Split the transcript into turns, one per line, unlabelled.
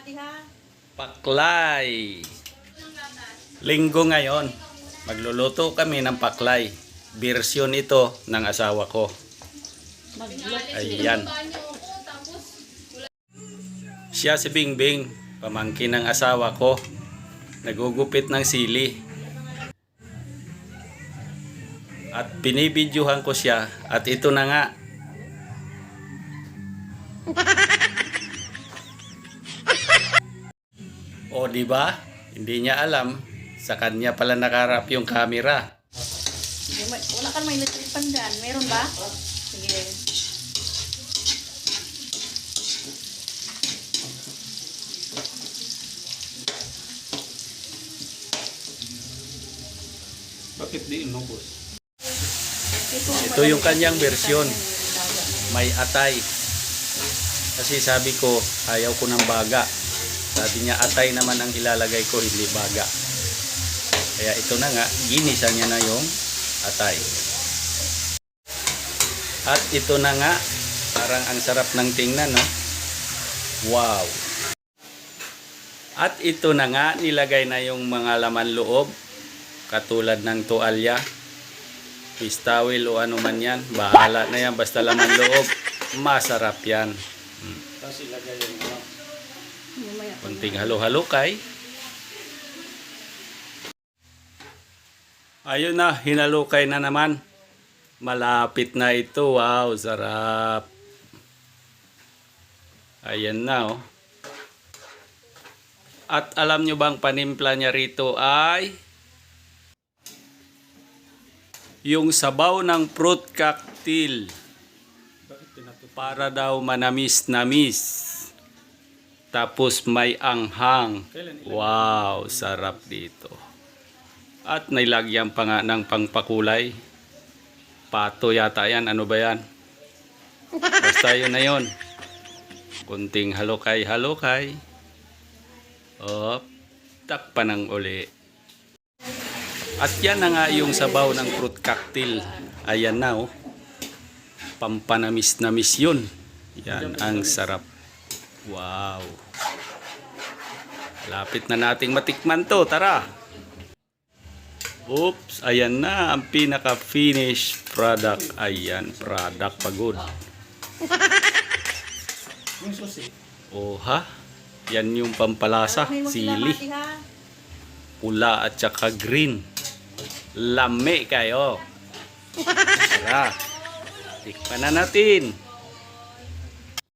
Ha.
Paklay. Linggo ngayon, magluluto kami ng paklay. Version ito ng asawa ko. Ayan. Siya si Bingbing, pamangkin ng asawa ko. Nagugupit ng sili. At binibidyohan ko siya at ito na nga. O di ba? Hindi niya alam. Sa kanya pala nakarap yung camera.
Wala kang may electric pan dyan. Meron ba? Sige.
Bakit di inubos?
Ito,
Ito yung kanyang version. may atay. Kasi sabi ko, ayaw ko ng baga. Sabi niya, atay naman ang ilalagay ko, hindi baga. Kaya ito na nga, ginisa niya na yung atay. At ito na nga, parang ang sarap ng tingnan, no? Wow! At ito na nga, nilagay na yung mga laman loob, katulad ng tualya, pistawil o ano man yan. Bahala na yan, basta laman loob. Masarap yan.
Tapos ilagay yung.
Kunting halo-halo kay. Ayun na, hinalukay na naman. Malapit na ito. Wow, sarap. Ayan na, oh. At alam nyo bang panimpla niya rito ay yung sabaw ng fruit cocktail para daw manamis-namis. Tapos may anghang. Wow, sarap dito. At nailagyan pa nga ng pangpakulay. Pato yata yan. Ano ba yan? Basta yun na yun. Kunting halukay-halukay. Op, takpan ng uli. At yan na nga yung sabaw ng fruit cocktail. Ayan na oh. Pampanamis-namis yun. Yan ang sarap. Wow. Lapit na nating matikman to. Tara. Oops, ayan na ang pinaka-finished product. Ayan, product pagod.
Yung susi.
Oh ha? Yan yung pampalasa, sili, pula at saka green. Lami kayo. Tara. Tikman na natin.